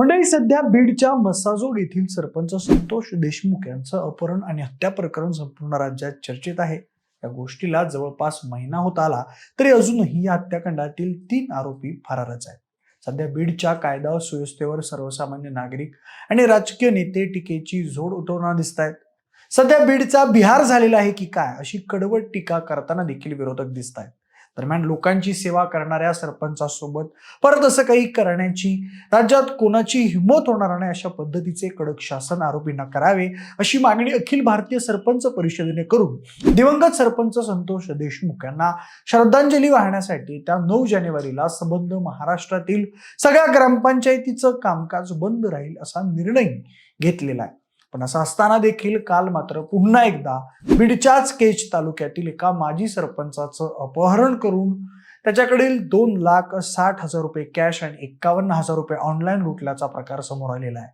मंडळी सध्या बीडच्या मसाजोग येथील सरपंच संतोष देशमुख यांचं अपहरण आणि हत्या प्रकरण संपूर्ण राज्यात चर्चेत आहे. या गोष्टीला जवळपास महिना होत आला तरी अजूनही या हत्याकांडातील तीन आरोपी फरारच आहेत. सध्या बीडच्या कायदा सुव्यवस्थेवर सर्वसामान्य नागरिक आणि राजकीय नेते टीकेची झोड उठवणार दिसत आहेत सध्या बीडचा बिहार झालेला आहे की काय अशी कडवट टीका करताना देखील विरोधक दिसत आहेत दरम्यान लोकांची सेवा करणाऱ्या सरपंचासोबत परत असं काही करण्याची राज्यात कोणाची हिंमत होणार नाही अशा पद्धतीचे कडक शासन आरोपींना करावे अशी मागणी अखिल भारतीय सरपंच परिषदेने करून दिवंगत सरपंच संतोष देशमुख यांना श्रद्धांजली वाहण्यासाठी त्या नऊ जानेवारीला संबंध महाराष्ट्रातील सगळ्या ग्रामपंचायतीचं कामकाज बंद राहील असा निर्णय घेतलेला आहे. पण असं असताना देखील काल मात्र पुन्हा एकदा बीडच्याच केज तालुक्यातील एका माजी सरपंचाचं अपहरण करून त्याच्याकडील दोन लाख साठ हजार रुपये कॅश आणि एक्कावन्न हजार रुपये ऑनलाईन लुटल्याचा प्रकार समोर आलेला आहे.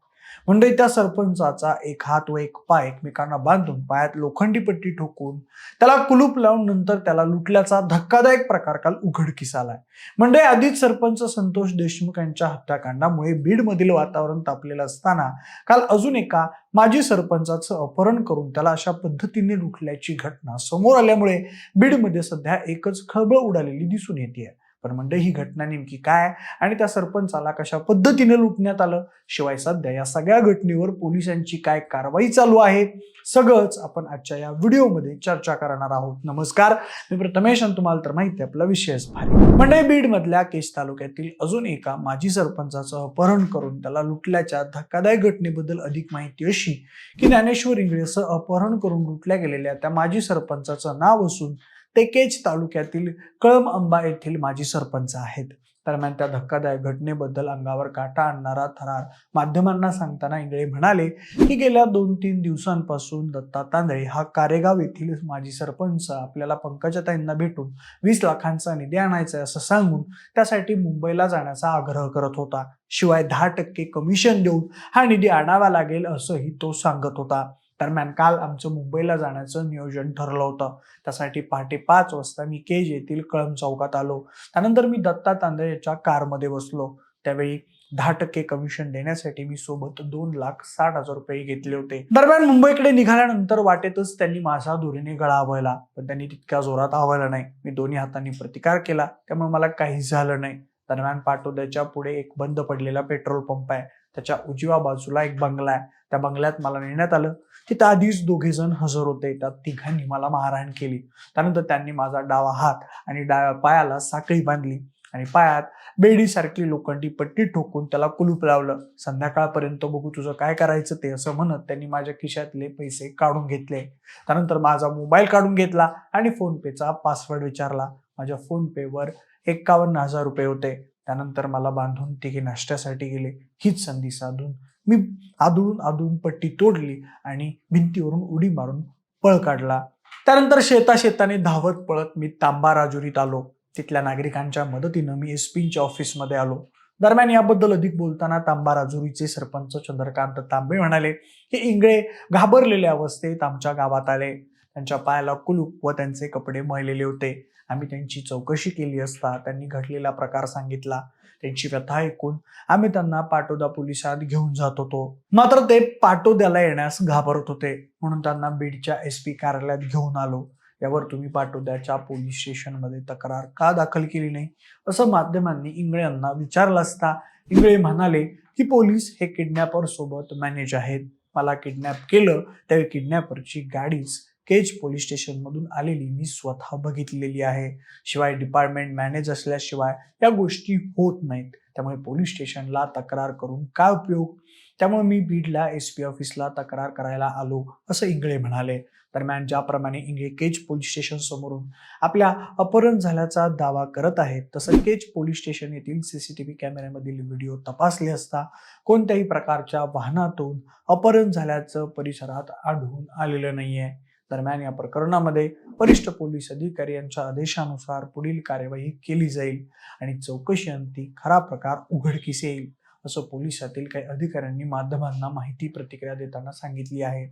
म्हणजे त्या सरपंचाचा एक हात व एक पाय एकमेकांना बांधून पायात लोखंडी पट्टी ठोकून त्याला कुलूप लावून नंतर त्याला लुटल्याचा धक्कादायक प्रकार काल उघडकीस आलाय. म्हणजे आधीच सरपंच संतोष देशमुख यांच्या हत्याकांडामुळे बीडमधील वातावरण तापलेलं असताना काल अजून एका माजी सरपंचाचं अपहरण करून त्याला अशा पद्धतीने लुटल्याची घटना समोर आल्यामुळे बीडमध्ये सध्या एकच खळबळ उडालेली दिसून येते पण म्हणजे ही घटना नेमकी काय? आणि त्या सरपंचाला कशा पद्धतीने लुटण्यात आलं? शिवाय सध्या या सगळ्या घटनेवर पोलिसांची काय कारवाई चालू आहे? सगळंच आपण आजच्या या व्हिडिओमध्ये चर्चा करणार आहोत. नमस्कार. मी प्रथमेश आणि तुम्हाला तर माहिती आपला विषयच भारी. म्हणजे बीड मधल्या केश तालुक्यातील अजून एका माजी सरपंचाचं अपहरण करून त्याला लुटल्याच्या धक्कादायक घटनेबद्दल अधिक माहिती अशी की ज्ञानेश्वर इंगळेचं अपहरण करून लुटल्या गेलेल्या त्या माजी सरपंचाचं नाव असून ते केज तालुक्यातील कळम अंबा येथील माजी सरपंच आहेत. दरम्यान त्या धक्कादायक घटनेबद्दल अंगावर काटा आणणारा थरार माध्यमांना सांगताना इंगळे म्हणाले की गेल्या दोन तीन दिवसांपासून दत्ता तांदळे हा कारेगाव येथील माजी सरपंच आपल्याला पंकजाताईंना भेटून वीस लाखांचा निधी आणायचा आहे असं सांगून त्यासाठी मुंबईला जाण्याचा आग्रह करत होता. शिवाय दहा टक्के कमिशन देऊन हा निधी आणावा लागेल असंही तो सांगत होता. दरम्यान काल आमचं मुंबईला जाण्याचं नियोजन ठरलं होतं. त्यासाठी पहाटे पाच वाजता मी केज येथील कळम चौकात आलो. त्यानंतर मी दत्ता तांदळेच्या कारमध्ये बसलो. त्यावेळी दहा टक्के कमिशन देण्यासाठी मी सोबत दोन लाख साठ हजार रुपये घेतले होते. दरम्यान मुंबईकडे निघाल्यानंतर वाटेतच त्यांनी माझा दोरीने गळा आवळला पण त्यांनी तितक्या जोरात आवळला नाही. मी दोन्ही हातांनी प्रतिकार केला त्यामुळे मला काहीच झालं नाही. दरम्यान पाटोद्याच्या पुढे एक बंद पडलेला पेट्रोल पंप आहे. त्याच्या उजव्या बाजूला एक बंगला आहे. त्या बंगल्यात मला नेण्यात आलं. तिथं आधीच दोघे जण हजर होते त्यात तिघांनी मला मारहाण केली. त्यानंतर त्यांनी माझा डावा हात आणि डाव्या पायाला साखळी बांधली आणि पायात बेडीसारखी लोखंडी पट्टी ठोकून त्याला कुलूप लावलं. संध्याकाळपर्यंत बघू तुझं काय करायचं ते असं म्हणत त्यांनी माझ्या खिशातले पैसे काढून घेतले. त्यानंतर माझा मोबाईल काढून घेतला आणि फोन पेचा पासवर्ड विचारला. माझ्या फोन पेवर एक्कावन्न हजार रुपये होते. त्यानंतर मला बांधून तिघे नाश्त्यासाठी गेले. हीच संधी साधून मी आदळून आदळून पट्टी तोडली आणि भिंतीवरून उडी मारून पळ काढला. त्यानंतर शेता शेताने धावत पळत मी तांबा राजुरीत आलो. तिथल्या नागरिकांच्या मदतीनं मी एस पीच्या ऑफिसमध्ये आलो. दरम्यान याबद्दल अधिक बोलताना तांबा राजुरीचे सरपंच चंद्रकांत तांबे म्हणाले की इंगळे घाबरलेल्या अवस्थेत आमच्या गावात आले. त्यांच्या पायाला कुलूप व त्यांचे कपडे मळलेले होते. आम्ही त्यांची चौकशी केली असता त्यांनी घडलेला प्रकार सांगितला. त्यांची व्यथा ऐकून आम्ही त्यांना पाटोदा पोलिसात घेऊन जात होतो. मात्र ते पाटोद्याला येण्यास घाबरत होते. म्हणून त्यांना बीडच्या एस पी कार्यालयात घेऊन आलो. यावर तुम्ही पाटोद्याच्या पोलीस स्टेशनमध्ये तक्रार का दाखल केली नाही? असं माध्यमांनी इंगळे यांना विचारलं असता इंगळे म्हणाले की पोलीस हे किडनॅपर सोबत मॅनेज आहेत. मला किडनॅप केलं त्यावेळी किडनॅपरची गाडीच केज पोलीस स्टेशनमधून आलेली मी स्वतः बघितलेली आहे. शिवाय डिपार्टमेंट मॅनेज असल्याशिवाय या गोष्टी होत नाहीत. त्यामुळे पोलीस स्टेशनला तक्रार करून काय उपयोग? त्यामुळे मी बीडला एस पी ऑफिसला तक्रार करायला आलो असं इंगळे म्हणाले. दरम्यान ज्याप्रमाणे इंगळे केज पोलीस स्टेशन समोरून आपल्या अपहरण झाल्याचा दावा करत आहेत तसं केज पोलीस स्टेशन येथील सीसीटीव्ही कॅमेऱ्यामधील व्हिडिओ तपासले असता कोणत्याही प्रकारच्या वाहनातून अपहरण झाल्याचं परिसरात आढळून आलेलं नाहीये. दरम्यान या प्रकरणामध्ये वरिष्ठ पोलीस अधिकारी यांच्या आदेशानुसार पुढील कार्यवाही केली जाईल आणि चौकशी अंती खरा प्रकार उघडकीस येईल असं पोलिसातील काही अधिकाऱ्यांनी माध्यमांना माहिती प्रतिक्रिया देताना सांगितली आहे.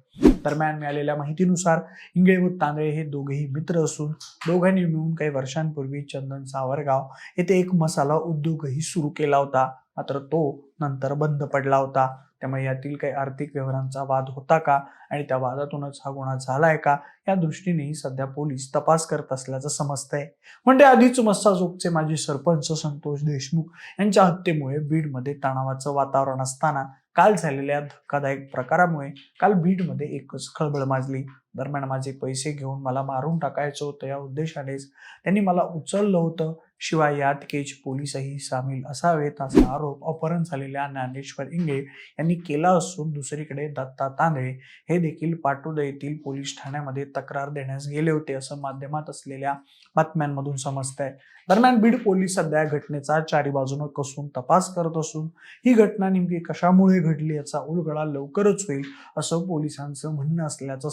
दरम्यान मिळालेल्या माहितीनुसार इंगळे व तांदळे हे दोघेही मित्र असून दोघांनी मिळून काही वर्षांपूर्वी चंदन सावरगाव येथे एक मसाला उद्योगही सुरू केला होता. मात्र तो नंतर बंद पडला होता. त्यामुळे यातील काही आर्थिक व्यवहारांचा वाद होता का? आणि त्या वादातूनच हा गुन्हा झालाय का? या दृष्टीनेही सध्या पोलीस तपास करत असल्याचं समजतंय. म्हणजे आधीच मस्साजोगचे माजी सरपंच संतोष देशमुख यांच्या हत्येमुळे बीडमध्ये तणावाचं वातावरण असताना काल झालेल्या धक्कादायक प्रकारामुळे काल बीडमध्ये एकच खळबळ माजली. दरम्यान माझे पैसे घेऊन मला मारून टाकायचं होतं या उद्देशानेच. त्यांनी मला उचललं होतं. शिवाय यात केज पोलीसही सामील असावेत असा आरोप अपहरण झालेल्या ज्ञानेश्वर इंगे यांनी केला असून दुसरीकडे दत्ता तांदळे हे देखील पाटोदा येथील पोलीस ठाण्यामध्ये तक्रार देण्यास गेले होते असं माध्यमात असलेल्या बातम्यांमधून समजतंय. दरम्यान बीड पोलीस सध्या घटनेचा चारी बाजूनं कसून तपास करत असून ही घटना नेमकी कशामुळे घडली याचा उलगडा लवकरच होईल असं पोलिसांचं म्हणणं असल्याचं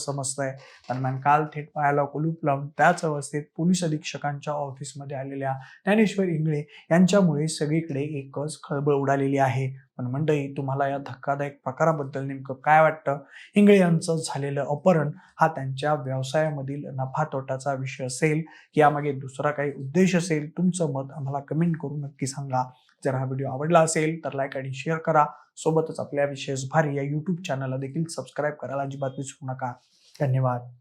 आहे दरम्यान काल थेट पायाला कुलूप लावून त्याच अवस्थेत पोलीस अधीक्षकांच्या ऑफिसमध्ये आलेल्या ज्ञानेश्वर इंगळे यांच्यामुळे सगळीकडे एकच खळबळ उडालेली आहे. पण मंडळी तुम्हाला या धक्कादायक प्रकाराबद्दल नेमकं काय वाटतं? इंगळे यांचं झालेलं अपहरण हा त्यांच्या व्यवसायामधील नफा तोटाचा विषय असेल की यामागे दुसरा काही उद्देश असेल? तुमचं मत आम्हाला कमेंट करून नक्की सांगा. जर हा व्हिडिओ आवडला असेल तर लाईक आणि शेअर करा. सोबतच आपल्या विशेष भारी या यूट्यूब चॅनलला देखील सबस्क्राईब करायला अजिबात विसरू नका. धन्यवाद